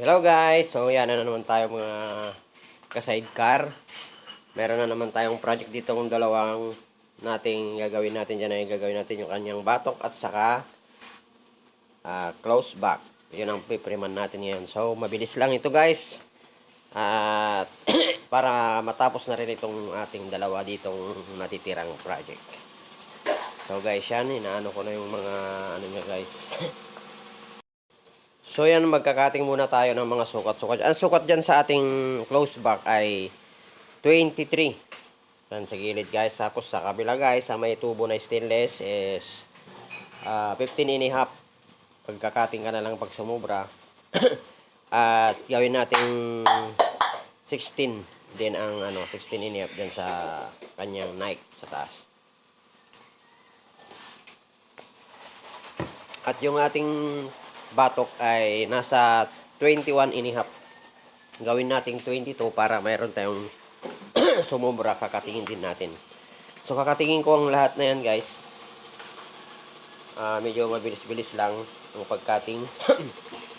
Hello guys! So yan na naman tayo mga ka-sidecar. Meron na naman tayong project dito kung dalawang nating gagawin natin dyan ay gagawin natin yung kanyang batok at saka ah, close back. Yun ang pipriman natin ngayon. So mabilis lang ito guys. At para matapos na rin itong ating dalawa ditong natitirang project. So guys yan, inaano ko na yung mga ano niya guys. So yan, magkakating muna tayo ng mga sukat-sukat. Ang sukat dyan sa ating close back ay 23. Yan sa gilid guys. Tapos sa kabila guys, sa may tubo na stainless is ah, 15 and a half. Pagkakating ka na lang pag sumubra. At gawin natin 16 din ang ano 16 and a half dyan sa kanyang Nike sa taas. At yung ating batok ay nasa 21 and a half. Gawin nating 22 para mayroon tayong sumubra, kakatingin din natin. So kakatingin ko ang lahat na yan guys. Ah, medyo mabilis-bilis lang ang pagkating.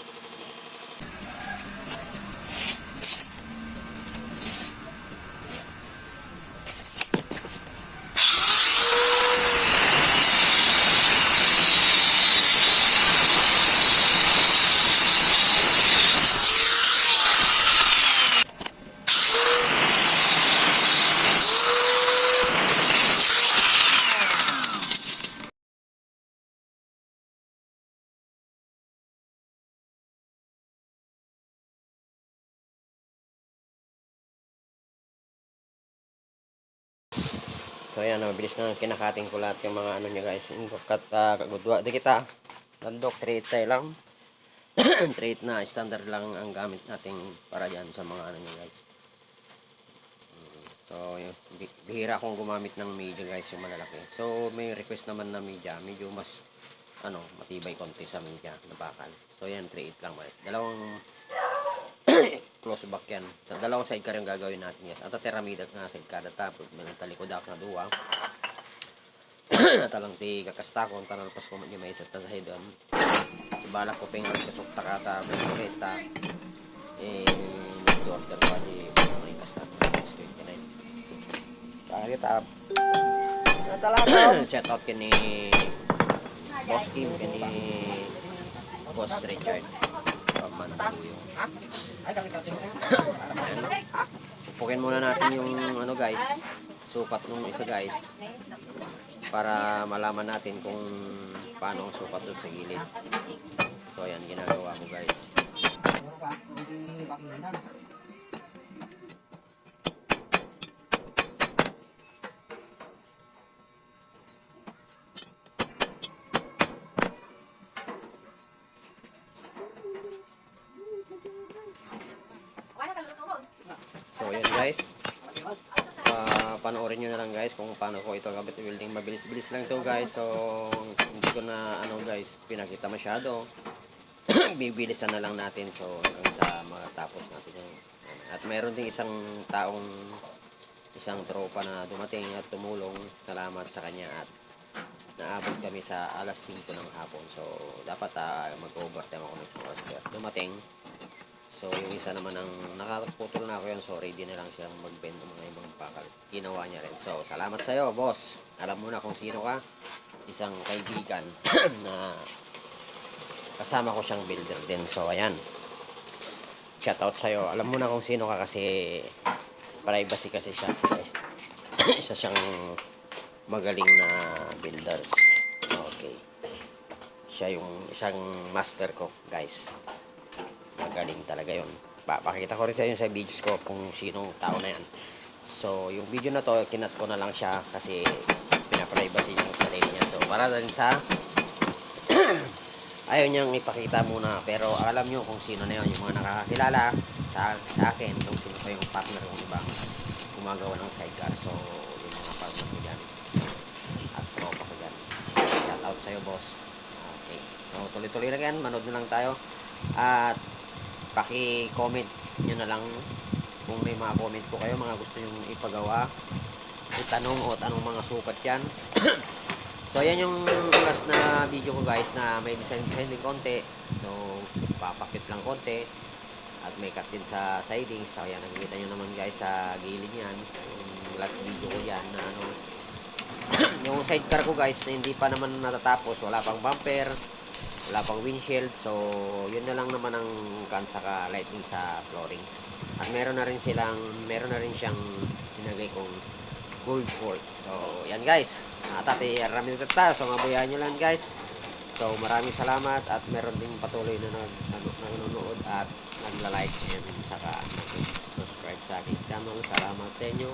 So ayan, mabilis na kinakating ko lahat yung mga ano niya guys. Kat uh, kagudwa di kita. Landok trade tayo lang. trade na standard lang ang gamit nating para diyan sa mga ano niya guys. So, yun, bi- bihira akong gumamit ng media guys, yung malalaki. So, may request naman na media, medyo mas ano, matibay konti sa media na bakal. So, yan, 3.8 lang guys. Dalawang close back yan. Sa dalawang sidecar yung gagawin natin yes. At teramidag nga sidecar at tapos may talikodak na duwa. Talang ti kakastakon tanalpas ko man yung may isa ta sa hidon. Balak ko ping kusok takata kita. Eh order pa di may kastak 29. Kaya tap. Shout out kini Boss Kim kini Boss Richard. Pamantuyong. Pukin muna natin yung ano guys, sukat nung isa guys para malaman natin kung paano ang sukat sa gilid. Panoorin nyo na lang guys kung paano ko ito kabit building. Mabilis-bilis lang to guys. So hindi ko na ano guys pinakita masyado. Bibilisan na lang natin so hanggang sa matapos natin yung at mayroon ding isang taong isang tropa na dumating at tumulong. Salamat sa kanya at naabot kami sa alas 5 ng hapon. So dapat ah, mag-overtime ako ng isang oras. Dumating. So, yung isa naman ang nakaputol na ako yun. So, ready na lang siyang mag-bend ng mga ibang pakal. Ginawa niya rin. So, salamat sa'yo, boss. Alam mo na kung sino ka. Isang kaibigan na kasama ko siyang builder din. So, ayan. Shoutout sa'yo. Alam mo na kung sino ka kasi privacy kasi siya. Isa siyang magaling na builders. Okay. Siya yung isang master ko, guys magaling talaga yon papakita ko rin sa inyo sa videos ko kung sinong tao na yan so yung video na to kinat ko na lang siya kasi pinaprivacy yung sarili niya. So para din sa ayaw niyang ipakita muna. Pero alam niyo kung sino na yun yung mga nakakilala sa, sa akin kung sino pa yung partner kong ibang gumagawa ng sidecar. So yung mga partner ko dyan. At tropa ko dyan. Shout out sa'yo boss. Okay. So tuloy-tuloy lang yan. Manood na lang tayo. At paki-comment nyo na lang kung may mga comment po kayo, mga gusto nyo ipagawa, itanong o at anong mga sukat yan. so, ayan yung last na video ko guys na may design design din konti. So, papakit lang konti. at may cut din sa sidings. So, yan, nakikita nyo naman guys sa gilid yan. Yung last video ko yan na ano, yung sidecar ko guys, hindi pa naman natatapos. Wala pang bumper, wala pang windshield. So, yun na lang naman ang kan saka lighting sa flooring. At meron na rin silang, meron na rin siyang sinagay kong gold port. So, yan guys. Atati, ramin tata. So, mabuyahan nyo lang guys. So, maraming salamat at meron ding patuloy na nag, ano, nanonood at nagla-like and saka nag-subscribe sa aking channel. Salamat sa inyo.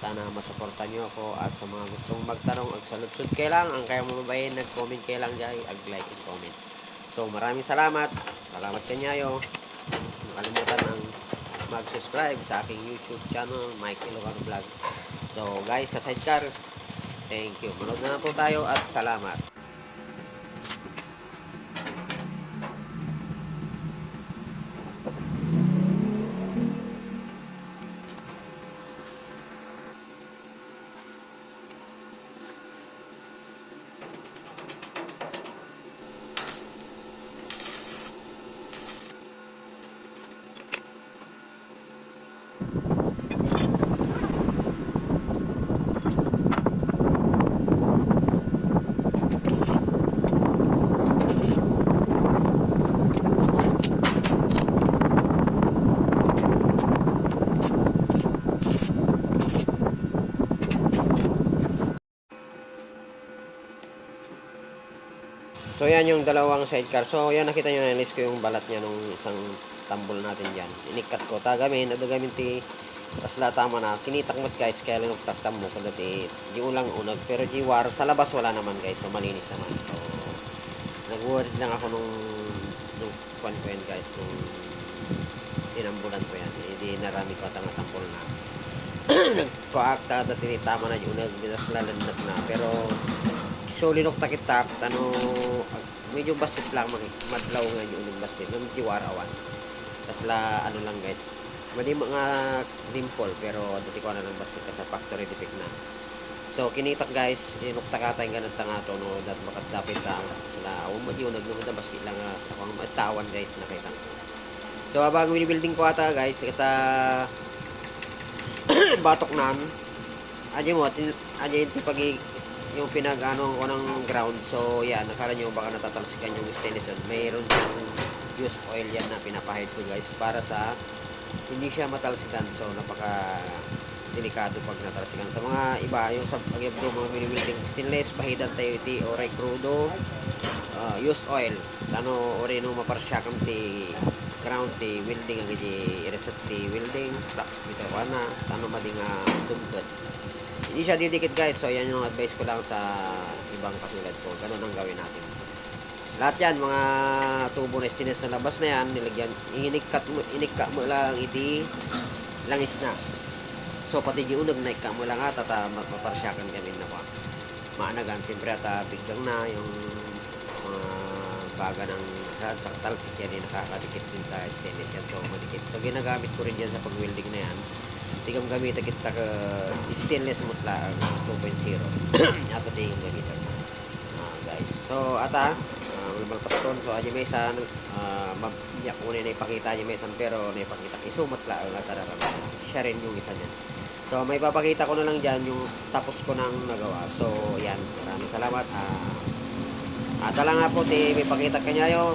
Sana masuportan nyo ako at sa mga gustong magtanong, ag saludsud kay lang. Ang kaya mo babayin, nag-comment kay lang dyan, ag-like and comment. So, maraming salamat. Salamat kanyayo. Nakalimutan ng mag-subscribe sa aking YouTube channel, Mike Ilocano Vlog. So, guys, sa sidecar, thank you. Manood na po tayo at salamat. So yan yung dalawang sidecar. So yan nakita nyo na ko yung balat niya nung isang tambol natin dyan. Inikat ko. Tagamin, adagamin ti tas tama na. Kinitak mo guys kaya lang taktam mo kada ti di ulang unag. Pero di war sa labas wala naman guys. So malinis naman. So nag-worried lang ako nung nung kwan ko yan guys. Nung tinambulan ko yan. Hindi narami ko at ang tambol na. Nagkoakta at tinitama na yung unag. Binas lalanap na. Pero So linok takitak ano medyo basit lang mag madlaw nga yung unig basit nung tiwarawan. Tas la ano lang guys. Mali mga dimple pero dati ko na lang basit sa factory defect na. So kinitak guys, linok takatay ganun tanga to no dat makadapit ta sila um yung nagnumod na basit lang nga sa akong matawan guys nakita. So abang building ko ata guys kita batok nan. Aja mo, aja yung pag yung pinag-ano ko ng ground. So, yan, nakala nyo baka natatalsikan yung stainless wood. Mayroon siyang use oil yan na pinapahid ko guys para sa hindi siya matalsikan. So, napaka delikado pag natalsikan. Sa mga iba, yung sa pag mga mini-building stainless, pahidan tayo iti o crudo, uh, use oil. Tano, ori no maparsyakan ti ground ti welding ang i-reset ti welding, flux bito na, tano mading uh, dumkot hindi siya didikit guys. So, yan yung advice ko lang sa ibang katulad ko. Ganun ang gawin natin. Lahat yan, mga tubo na stines na labas na yan, nilagyan, inikat mo, inika mo lang iti langis na. So, pati di unag na ika mo lang at at maparsyakan kami na pa. Maanagan, siyempre at uh, biglang na yung mga baga ng sa talsik yan, eh, nakakadikit din sa stainless yan. So, madikit. So, ginagamit ko rin yan sa pag-welding na yan tigam gamita kita ka stainless mutla 2.0 ato tigam gamita uh, guys. So ata uh, ulmal paston so aja mesa uh, mabyak muna na ipakita aja mesan pero na ipakita isumat la ang ata siya rin yung isa niyan. So may papakita ko na lang dyan yung tapos ko nang nagawa. So yan. Maraming salamat. Uh, ata lang nga po ti may pakita kanyayo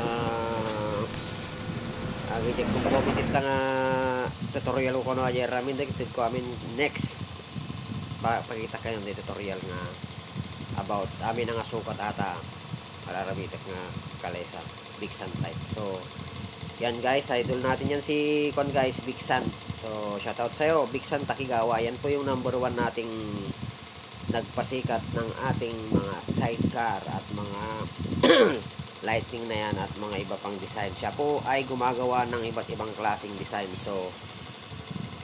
uh, Agi kung kumitit nga tutorial ko no ayer ramin. Dagit ko amin next. Pa pakita kayo ng tutorial nga about amin nga sukat ata malarabitak nga kalesa big sun type. So yan guys idol natin yan si kon guys big sun so shout out sa'yo big sun takigawa. Yan po yung number one nating nagpasikat ng ating mga sidecar at mga lighting na yan at mga iba pang design siya po ay gumagawa ng iba't ibang klaseng design so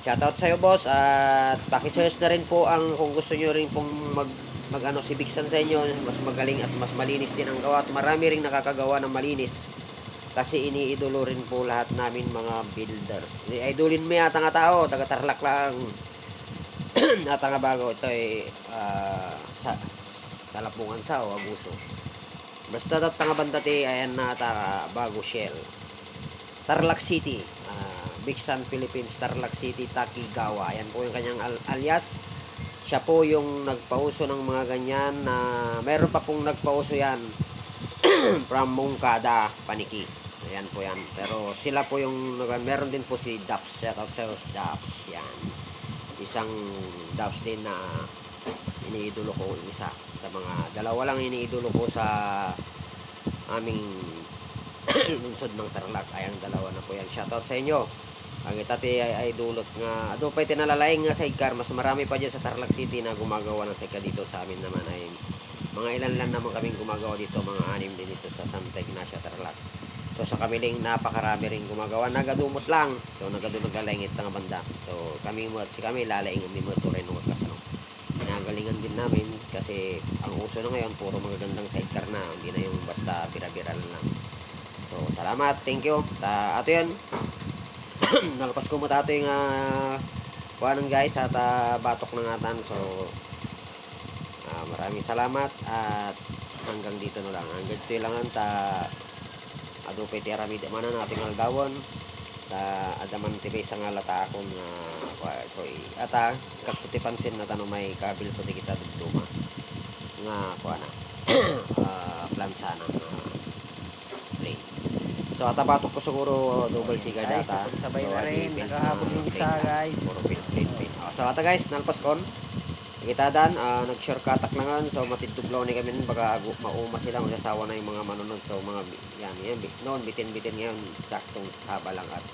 Shoutout sa iyo boss at paki-search na rin po ang kung gusto niyo rin pong mag magano si Bigsan sa inyo, mas magaling at mas malinis din ang gawa at marami ring nakakagawa ng malinis. Kasi iniidolo rin po lahat namin mga builders. Idolin mo yata nga tao, taga Tarlac lang. at nga bago ito ay uh, sa talapungan sa o abuso. Basta dat nga banda ti ayan na ta bago shell. Tarlac City. Ah, Big Sun Philippines, Tarlac City, Takigawa. Ayan po yung kanyang al- alias. Siya po yung nagpauso ng mga ganyan na meron pa pong nagpauso yan from Mungkada, Paniki. Ayan po yan. Pero sila po yung, meron din po si Daps. Shout out sa Daps. Yan. Isang Daps din na iniidolo ko yung isa sa mga dalawa lang iniidolo ko sa aming lungsod ng Tarlac. Ay ang dalawa na po yan. Shoutout sa inyo. Ang itati ay, ay dulot nga ado pa tinalalaing nga sidecar. Mas marami pa dyan sa Tarlac City na gumagawa ng sidecar dito sa amin naman. Ay mga ilan lang naman kaming gumagawa dito. Mga anim din dito sa Santa Ignacia Tarlac. So sa kamiling napakarami rin gumagawa. Nagadumot lang. So nagadumot lalangit nga banda. So kami mo at si kami lalaing mi mo rin ng kasano Pinagalingan din namin kasi ang uso na ngayon puro magagandang sidecar na. Hindi na yung basta bira-bira lang. So salamat. Thank you. Ta ato yan nalapas ko mo tato yung uh, kuhanan guys at ah, batok ng atan so ah, maraming salamat at hanggang dito na lang. Hanggang dito lang ang ta adupay ti aramid mana nating aldawon ta adaman ti sa nga lata akon nga uh, so ata kaputi pansin na tanong may kabil ko di kita dugtuma. Nga kuha na. Uh, plansa ng uh, plane. So atabatok ko siguro double chiga data? sabay na adi rin. Nakahabog yung isa, guys. puro pin pin pin. Oh, so ata guys nalpas kon kita dan. Uh, nag-shortcut langan so matiduglaw ni kami nun, baka mauma sila masasawa na yung mga manunod so mga yan yan noon bitin bitin ngayon saktong haba lang at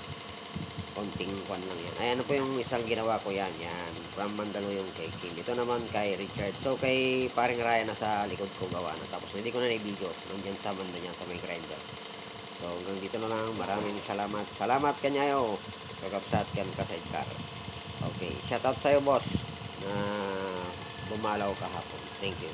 konting kwan lang yan. Ay ano po yung isang ginawa ko? Yan yan. From Mandalo yung kay Kim. Ito naman kay Richard. So kay paring Ryan nasa likod ko gawa na. Tapos hindi ko na na-video nandyan sa manda niya sa may grinder. So hanggang dito na lang. Maraming salamat. Salamat kanyayo. Kagapsat kan ka sidecar okay shout out sa'yo boss. Na bumalaw kahapon. Thank you